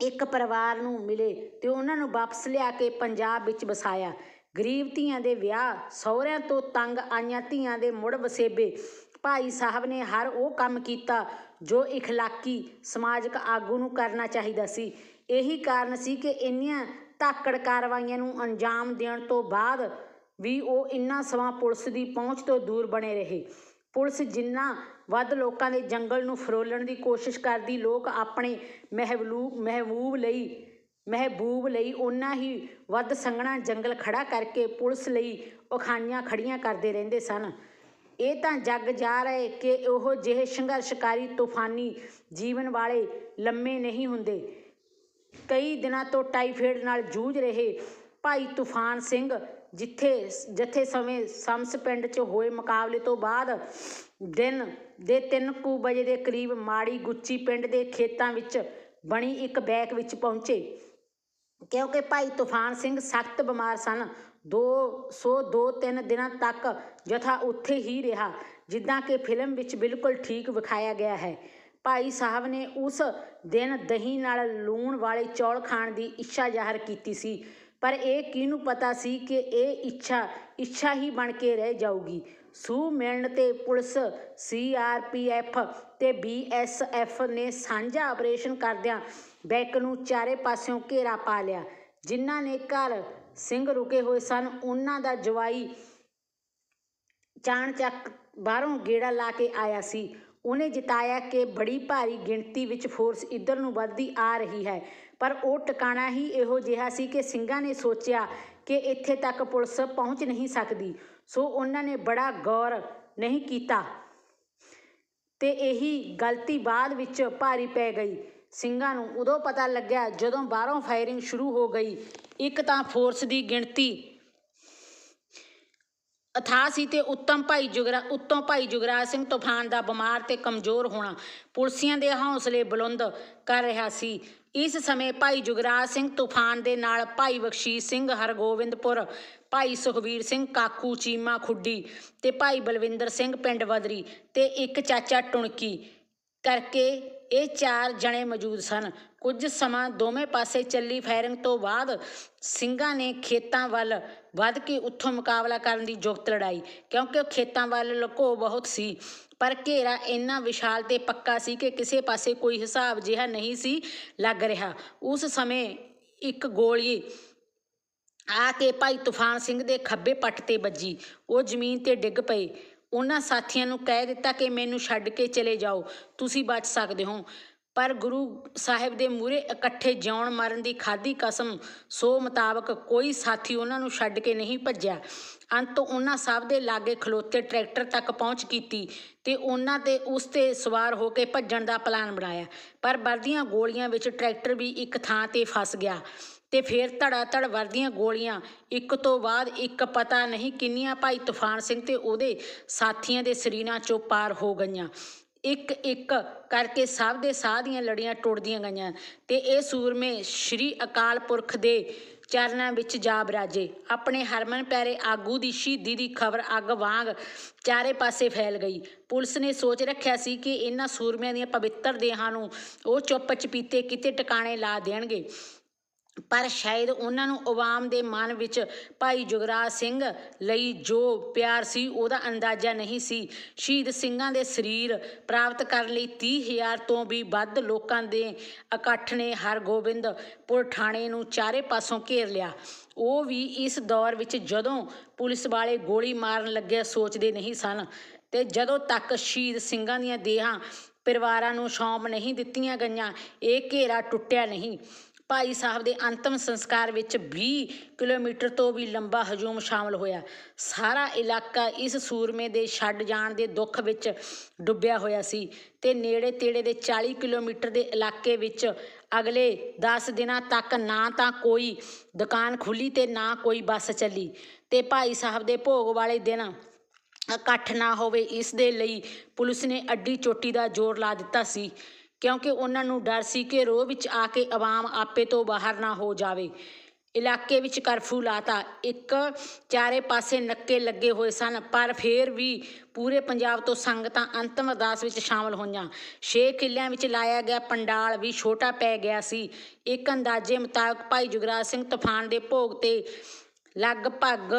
ਇੱਕ ਪਰਿਵਾਰ ਨੂੰ ਮਿਲੇ ਤੇ ਉਹਨਾਂ ਨੂੰ ਵਾਪਸ ਲਿਆ ਕੇ ਪੰਜਾਬ ਵਿੱਚ ਵਸਾਇਆ। ਗਰੀਬ ਧੀਆਂ ਦੇ ਵਿਆਹ, ਸਹੁਰਿਆਂ ਤੋਂ ਤੰਗ ਆਈਆਂ ਧੀਆਂ ਦੇ ਮੁੜ ਵਸੇਬੇ। ਭਾਈ ਸਾਹਿਬ ਨੇ ਹਰ ਉਹ ਕੰਮ ਕੀਤਾ ਜੋ ਇਖਲਾਕੀ ਸਮਾਜਿਕ ਆਗੂ ਨੂੰ ਕਰਨਾ ਚਾਹੀਦਾ ਸੀ। ਇਹੀ ਕਾਰਨ ਸੀ ਕਿ ਇੰਨੀਆਂ ਧਾਕੜ ਕਾਰਵਾਈਆਂ ਨੂੰ ਅੰਜਾਮ ਦੇਣ ਤੋਂ ਬਾਅਦ ਵੀ ਉਹ ਇੰਨਾ ਸਮਾਂ ਪੁਲਿਸ ਦੀ ਪਹੁੰਚ ਤੋਂ ਦੂਰ ਬਣੇ ਰਹੇ। ਪੁਲਿਸ ਜਿੰਨਾ ਵੱਧ ਲੋਕਾਂ ਦੇ ਜੰਗਲ ਨੂੰ ਫਰੋਲਣ ਦੀ ਕੋਸ਼ਿਸ਼ ਕਰਦੀ, ਲੋਕ ਆਪਣੇ ਮਹਿਬੂਬ ਮਹਿਬੂਬ ਲਈ ਮਹਿਬੂਬ ਲਈ ਉਹਨਾਂ ਹੀ ਵੱਧ ਸੰਘਣਾ ਜੰਗਲ ਖੜਾ ਕਰਕੇ ਪੁਲਿਸ ਲਈ ਉਖਾਈਆਂ ਖੜੀਆਂ ਕਰਦੇ ਰਹਿੰਦੇ ਸਨ। ਇਹ ਤਾਂ ਜੱਗ ਜਾ ਰਹੇ ਕਿ ਉਹ ਜਿਹੇ ਸੰਘਰਸ਼ਕਾਰੀ ਤੂਫਾਨੀ ਜੀਵਨ ਵਾਲੇ ਲੰਮੇ ਨਹੀਂ ਹੁੰਦੇ। ਕਈ ਦਿਨਾਂ ਤੋਂ ਟਾਈਫਾਇਡ ਨਾਲ ਜੂਝ ਰਹੇ ਭਾਈ ਤੂਫਾਨ ਸਿੰਘ ਜਿੱਥੇ ਜਥੇ ਸਮੇਂ ਸਮਸ ਪਿੰਡ 'ਚ ਹੋਏ ਮੁਕਾਬਲੇ ਤੋਂ ਬਾਅਦ ਦਿਨ ਦੇ 3 ਕੁ ਵਜੇ ਦੇ ਕਰੀਬ ਮਾੜੀ ਗੁੱਚੀ ਪਿੰਡ ਦੇ ਖੇਤਾਂ ਵਿੱਚ ਬਣੀ ਇੱਕ ਬੈਕ ਵਿੱਚ ਪਹੁੰਚੇ। ਕਿਉਂਕਿ ਭਾਈ ਤੂਫਾਨ ਸਿੰਘ ਸਖਤ ਬਿਮਾਰ ਸਨ। ਦੋ, ਸੋ ਦੋ ਤਿੰਨ ਦਿਨਾਂ ਤੱਕ ਜਥਾ ਉੱਥੇ ਹੀ ਰਿਹਾ, ਜਿੱਦਾਂ ਕਿ ਫਿਲਮ ਵਿੱਚ ਬਿਲਕੁਲ ਠੀਕ ਵਿਖਾਇਆ ਗਿਆ ਹੈ। ਭਾਈ ਸਾਹਿਬ ਨੇ ਉਸ ਦਿਨ ਦਹੀਂ ਨਾਲ ਲੂਣ ਵਾਲੇ ਚੌਲ ਖਾਣ ਦੀ ਇੱਛਾ ਜ਼ਾਹਰ ਕੀਤੀ ਸੀ। ਪਰ ਇਹ ਕਿਹਨੂੰ ਪਤਾ ਸੀ ਕਿ ਇਹ ਇੱਛਾ ਇੱਛਾ ਹੀ ਬਣ ਕੇ ਰਹਿ ਜਾਊਗੀ। ਸੂ ਮਿਲਣ ਤੇ ਪੁਲਿਸ ਸੀਆਰਪੀਐਫ ਤੇ ਬੀਐਸਐਫ ਨੇ ਸਾਂਝਾ ਆਪਰੇਸ਼ਨ ਕਰਦਿਆਂ ਬੈਕ ਨੂੰ ਚਾਰੇ ਪਾਸਿਓਂ ਘੇਰਾ ਪਾ ਲਿਆ। ਜਿਨ੍ਹਾਂ ਨੇ ਘਰ ਸਿੰਘ ਰੁਕੇ ਹੋਏ ਸਨ, ਉਹਨਾਂ ਦਾ ਜਵਾਈ ਚਾਣ ਚੱਕ ਬਾਹਰੋਂ ਗੇੜਾ ਲਾ ਕੇ ਆਇਆ ਸੀ। ਉਹਨੇ ਜਿਤਾਇਆ ਕਿ ਬੜੀ ਭਾਰੀ ਗਿਣਤੀ ਵਿੱਚ ਫੋਰਸ ਇੱਧਰ ਨੂੰ ਵੱਧਦੀ ਆ ਰਹੀ ਹੈ। ਪਰ ਉਹ ਟਿਕਾਣਾ ਹੀ ਇਹੋ ਜਿਹਾ ਸੀ ਕਿ ਸਿੰਘਾਂ ਨੇ ਸੋਚਿਆ ਕਿ ਇੱਥੇ ਤੱਕ ਪੁਲਿਸ ਪਹੁੰਚ ਨਹੀਂ ਸਕਦੀ। ਸੋ ਉਹਨਾਂ ਨੇ ਬੜਾ ਗੌਰ ਨਹੀਂ ਕੀਤਾ ਤੇ ਇਹੀ ਗਲਤੀ ਬਾਅਦ ਵਿੱਚ ਭਾਰੀ ਪੈ ਗਈ। ਸਿੰਘਾਂ ਨੂੰ ਉਦੋਂ ਪਤਾ ਲੱਗਿਆ ਜਦੋਂ ਬਾਹਰੋਂ ਫਾਇਰਿੰਗ ਸ਼ੁਰੂ ਹੋ ਗਈ। ਇੱਕ ਤਾਂ ਫੋਰਸ ਦੀ ਗਿਣਤੀ ਅਥਾਹ ਸੀ ਤੇ ਉੱਤਮ ਭਾਈ ਜੁਗਰਾ, ਉੱਤੋਂ ਭਾਈ ਜੁਗਰਾਜ ਸਿੰਘ ਤੂਫਾਨ ਦਾ ਬਿਮਾਰ ਤੇ ਕਮਜ਼ੋਰ ਹੋਣਾ, ਪੁਲਸੀਆਂ ਦੇ ਹੌਸਲੇ ਬੁਲੰਦ ਕਰ ਰਿਹਾ ਸੀ। ਇਸ ਸਮੇਂ ਭਾਈ ਜੁਗਰਾਜ ਸਿੰਘ ਤੂਫਾਨ ਦੇ ਨਾਲ ਭਾਈ ਬਖਸ਼ੀਸ਼ ਸਿੰਘ ਹਰਗੋਬਿੰਦਪੁਰ, ਭਾਈ ਸੁਖਬੀਰ ਸਿੰਘ ਕਾਕੂ, ਚੀਮਾ ਖੁੱਡੀ ਤੇ ਭਾਈ ਬਲਵਿੰਦਰ ਸਿੰਘ ਪਿੰਡ ਬਦਰੀ ਤੇ ਇੱਕ ਚਾਚਾ ਟੁਣਕੀ ਕਰਕੇ ਇਹ ਚਾਰ ਜਣੇ ਮੌਜੂਦ ਸਨ। ਕੁਝ ਸਮਾਂ ਦੋਵੇਂ ਪਾਸੇ ਚੱਲੀ ਫਾਇਰਿੰਗ ਤੋਂ ਬਾਅਦ ਸਿੰਘਾਂ ਨੇ ਖੇਤਾਂ ਵੱਲ ਵੱਧ ਕੇ ਉੱਥੋਂ ਮੁਕਾਬਲਾ ਕਰਨ ਦੀ ਜੁਗਤ ਲੜਾਈ, ਕਿਉਂਕਿ ਉਹ ਖੇਤਾਂ ਵੱਲ ਲੁਕੋ ਬਹੁਤ ਸੀ। ਪਰ ਘੇਰਾ ਇੰਨਾ ਵਿਸ਼ਾਲ ਤੇ ਪੱਕਾ ਸੀ ਕਿ ਕਿਸੇ ਪਾਸੇ ਕੋਈ ਹਿਸਾਬ ਜਿਹਾ ਨਹੀਂ ਸੀ ਲੱਗ ਰਿਹਾ। ਉਸ ਸਮੇਂ ਇੱਕ ਗੋਲੀ ਆ ਕੇ ਭਾਈ ਤੂਫਾਨ ਸਿੰਘ ਦੇ ਖੱਬੇ ਪੱਟ ਤੇ ਵੱਜੀ। ਉਹ ਜ਼ਮੀਨ ਤੇ ਡਿੱਗ ਪਏ। ਉਹਨਾਂ ਸਾਥੀਆਂ ਨੂੰ ਕਹਿ ਦਿੱਤਾ ਕਿ ਮੈਨੂੰ ਛੱਡ ਕੇ ਚਲੇ ਜਾਓ, ਤੁਸੀਂ ਬਚ ਸਕਦੇ ਹੋ। ਪਰ ਗੁਰੂ ਸਾਹਿਬ ਦੇ ਮੂਹਰੇ ਇਕੱਠੇ ਜਿਉਣ ਮਰਨ ਦੀ ਖਾਦੀ ਕਸਮ ਸੋ ਮੁਤਾਬਕ ਕੋਈ ਸਾਥੀ ਉਹਨਾਂ ਨੂੰ ਛੱਡ ਕੇ ਨਹੀਂ ਭੱਜਿਆ। ਅੰਤ ਉਹਨਾਂ ਸਭ ਦੇ ਲਾਗੇ ਖਲੋਤੇ ਟਰੈਕਟਰ ਤੱਕ ਪਹੁੰਚ ਕੀਤੀ ਤੇ ਉਹਨਾਂ ਤੇ ਉਸ ਤੇ ਸਵਾਰ ਹੋ ਕੇ ਭੱਜਣ ਦਾ ਪਲਾਨ ਬਣਾਇਆ। ਪਰ ਵਰਦੀਆਂ ਗੋਲੀਆਂ ਵਿੱਚ ਟਰੈਕਟਰ ਵੀ ਇੱਕ ਥਾਂ ਤੇ ਫਸ ਗਿਆ। ਤੇ ਫੇਰ ਧੜਾ ਧੜ ਵਰਦੀਆਂ ਗੋਲੀਆਂ। ਇੱਕ ਤੋਂ ਬਾਅਦ ਇੱਕ ਪਤਾ ਨਹੀਂ ਕਿੰਨੀਆਂ ਭਾਈ ਤੂਫਾਨ ਸਿੰਘ ਤੇ ਉਹਦੇ ਸਾਥੀਆਂ ਦੇ ਸਰੀਰਾਂ ਚੋਂ ਪਾਰ ਹੋ ਗਈਆਂ। ਇੱਕ ਇੱਕ ਕਰਕੇ ਸਭ ਦੇ ਸਾਹ ਦੀਆਂ ਲੜੀਆਂ ਟੁੱਟਦੀਆਂ ਗਈਆਂ। ਤੇ ਇਹ ਸੂਰਮੇ ਸ਼੍ਰੀ ਅਕਾਲ ਪੁਰਖ ਦੇ ਚਰਨਾਂ ਵਿੱਚ ਜਾ ਬਰਾਜੇ। ਆਪਣੇ ਹਰਮਨ ਪਿਆਰੇ ਆਗੂ ਦੀ ਸ਼ਹੀਦੀ ਦੀ ਖਬਰ ਅੱਗ ਵਾਂਗ ਚਾਰੇ ਪਾਸੇ ਫੈਲ ਗਈ। ਪੁਲਿਸ ਨੇ ਸੋਚ ਰੱਖਿਆ ਸੀ ਕਿ ਇਹਨਾਂ ਸੂਰਮਿਆਂ ਦੀਆਂ ਪਵਿੱਤਰ ਦੇਹਾਂ ਨੂੰ ਉਹ ਚੁੱਪ ਚਪੀਤੇ ਕਿਤੇ ਟਿਕਾਣੇ ਲਾ ਦੇਣਗੇ। ਪਰ ਸ਼ਾਇਦ ਉਹਨਾਂ ਨੂੰ ਆਵਾਮ ਦੇ ਮਨ ਵਿੱਚ ਭਾਈ ਜੁਗਰਾਜ ਸਿੰਘ ਲਈ ਜੋ ਪਿਆਰ ਸੀ, ਉਹਦਾ ਅੰਦਾਜ਼ਾ ਨਹੀਂ ਸੀ। ਸ਼ਹੀਦ ਸਿੰਘਾਂ ਦੇ ਸਰੀਰ ਪ੍ਰਾਪਤ ਕਰਨ ਲਈ 30000 ਤੋਂ ਵੀ ਵੱਧ ਲੋਕਾਂ ਦੇ ਇਕੱਠ ਨੇ ਹਰਗੋਬਿੰਦਪੁਰ ਥਾਣੇ ਨੂੰ ਚਾਰੇ ਪਾਸੋਂ ਘੇਰ ਲਿਆ। ਉਹ ਵੀ ਇਸ ਦੌਰ ਵਿੱਚ ਜਦੋਂ ਪੁਲਿਸ ਵਾਲੇ ਗੋਲੀ ਮਾਰਨ ਲੱਗੇ ਸੋਚਦੇ ਨਹੀਂ ਸਨ ਤੇ ਜਦੋਂ ਤੱਕ ਸ਼ਹੀਦ ਸਿੰਘਾਂ ਦੀਆਂ ਦੇਹਾਂ ਪਰਿਵਾਰਾਂ ਨੂੰ ਸੌਂਪ ਨਹੀਂ ਦਿੱਤੀਆਂ ਗਈਆਂ, ਇਹ ਘੇਰਾ ਟੁੱਟਿਆ ਨਹੀਂ। ਭਾਈ ਸਾਹਿਬ ਦੇ ਅੰਤਮ ਸੰਸਕਾਰ ਵਿੱਚ 20 ਕਿਲੋਮੀਟਰ ਤੋਂ ਵੀ ਲੰਬਾ ਹਜੂਮ ਸ਼ਾਮਲ ਹੋਇਆ। ਸਾਰਾ ਇਲਾਕਾ ਇਸ ਸੂਰਮੇ ਦੇ ਛੱਡ ਜਾਣ ਦੇ ਦੁੱਖ ਵਿੱਚ ਡੁੱਬਿਆ ਹੋਇਆ ਸੀ ਤੇ ਨੇੜੇ ਤੇੜੇ ਦੇ 40 ਕਿਲੋਮੀਟਰ ਦੇ ਇਲਾਕੇ ਵਿੱਚ ਅਗਲੇ 10 ਦਿਨਾਂ ਤੱਕ ਨਾ ਤਾਂ ਕੋਈ ਦੁਕਾਨ ਖੁੱਲੀ ਤੇ ਨਾ ਕੋਈ ਬੱਸ ਚੱਲੀ ਤੇ ਭਾਈ ਸਾਹਿਬ ਦੇ ਭੋਗ ਵਾਲੇ ਦਿਨ ਇਕੱਠ ਨਾ ਹੋਵੇ ਇਸ ਦੇ ਲਈ ਪੁਲਿਸ ਨੇ ਅੱਡੀ ਚੋਟੀ ਦਾ ਜ਼ੋਰ ਲਾ ਦਿੱਤਾ ਸੀ। ਕਿਉਂਕਿ ਉਹਨਾਂ ਨੂੰ ਡਰ ਸੀ ਕਿ ਰੋਹ ਵਿੱਚ ਆ ਕੇ ਆਵਾਮ ਆਪੇ ਤੋਂ ਬਾਹਰ ਨਾ ਹੋ ਜਾਵੇ। ਇਲਾਕੇ ਵਿੱਚ ਕਰਫਿਊ ਲਾਤਾ। ਇੱਕ ਚਾਰੇ ਪਾਸੇ ਨੱਕੇ ਲੱਗੇ ਹੋਏ ਸਨ, ਪਰ ਫੇਰ ਵੀ ਪੂਰੇ ਪੰਜਾਬ ਤੋਂ ਸੰਗਤਾਂ ਅੰਤਮ ਅਰਦਾਸ ਵਿੱਚ ਸ਼ਾਮਲ ਹੋਈਆਂ। ਛੇ ਕਿੱਲਿਆਂ ਵਿੱਚ ਲਾਇਆ ਗਿਆ ਪੰਡਾਲ ਵੀ ਛੋਟਾ ਪੈ ਗਿਆ ਸੀ। ਇੱਕ ਅੰਦਾਜ਼ੇ ਮੁਤਾਬਕ ਭਾਈ ਜੁਗਰਾਜ ਸਿੰਘ ਤੂਫਾਨ ਦੇ ਭੋਗ ਤੇ ਲਗਭਗ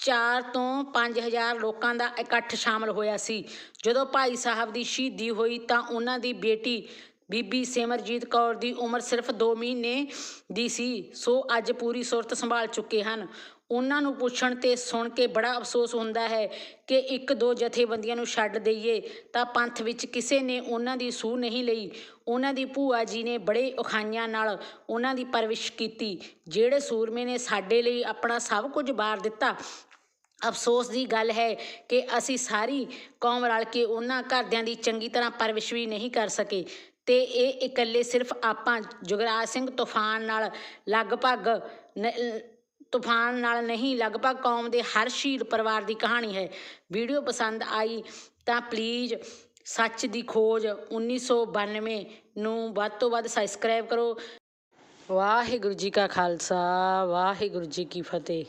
4 ਤੋਂ 5000 ਲੋਕਾਂ ਦਾ ਇਕੱਠ ਸ਼ਾਮਲ ਹੋਇਆ ਸੀ। ਜਦੋਂ ਭਾਈ ਸਾਹਿਬ ਦੀ ਸ਼ਹੀਦੀ ਹੋਈ ਤਾਂ ਉਹਨਾਂ ਦੀ ਬੇਟੀ ਬੀਬੀ ਸਿਮਰਜੀਤ ਕੌਰ ਦੀ ਉਮਰ ਸਿਰਫ 2 ਮਹੀਨੇ ਦੀ ਸੀ। ਸੋ ਅੱਜ ਪੂਰੀ ਸੁਰਤ ਸੰਭਾਲ ਚੁੱਕੇ ਹਨ। ਉਹਨਾਂ ਨੂੰ ਪੁੱਛਣ ਤੇ ਸੁਣ ਕੇ ਬੜਾ ਅਫਸੋਸ ਹੁੰਦਾ ਹੈ ਕਿ ਇੱਕ ਦੋ ਜਥੇਬੰਦੀਆਂ ਨੂੰ ਛੱਡ ਦਈਏ, ਤਾਂ ਪੰਥ ਵਿੱਚ ਕਿਸੇ ਨੇ ਉਹਨਾਂ ਦੀ ਸੂਹ ਨਹੀਂ ਲਈ। ਉਹਨਾਂ ਦੀ ਭੂਆ ਜੀ ਨੇ ਬੜੇ ਉਖਾਈਆਂ ਨਾਲ ਉਹਨਾਂ ਦੀ ਪਰਵਿਸ਼ ਕੀਤੀ। ਜਿਹੜੇ ਸੂਰਮੇ ਨੇ ਸਾਡੇ ਲਈ ਆਪਣਾ ਸਭ ਕੁਝ ਵਾਰ ਦਿੱਤਾ। ਅਫਸੋਸ ਦੀ ਗੱਲ ਹੈ ਕਿ ਅਸੀਂ ਸਾਰੀ ਕੌਮ ਰਲ ਕੇ ਉਹਨਾਂ ਘਰਦਿਆਂ ਦੀ ਚੰਗੀ ਤਰ੍ਹਾਂ ਪਰਵਿਸ਼ ਵੀ ਨਹੀਂ ਕਰ ਸਕੇ। ਤੇ ਇਹ ਇਕੱਲੇ ਸਿਰਫ ਆਪਾਂ, ਜੁਗਰਾਜ ਸਿੰਘ ਤੂਫਾਨ ਨਾਲ ਲਗਭਗ ਤੂਫਾਨ ਨਾਲ ਨਹੀਂ, ਲਗਭਗ ਕੌਮ ਦੇ ਹਰ ਸ਼ਹੀਦ ਪਰਿਵਾਰ ਦੀ ਕਹਾਣੀ ਹੈ। ਵੀਡੀਓ ਪਸੰਦ ਆਈ ਤਾਂ ਪਲੀਜ਼ ਸੱਚ ਦੀ ਖੋਜ 1992 ਨੂੰ ਵੱਧ ਤੋਂ ਵੱਧ ਸਬਸਕ੍ਰਾਈਬ ਕਰੋ। ਵਾਹਿਗੁਰੂ ਜੀ ਕਾ ਖਾਲਸਾ, ਵਾਹਿਗੁਰੂ ਜੀ ਕੀ ਫਤਿਹ।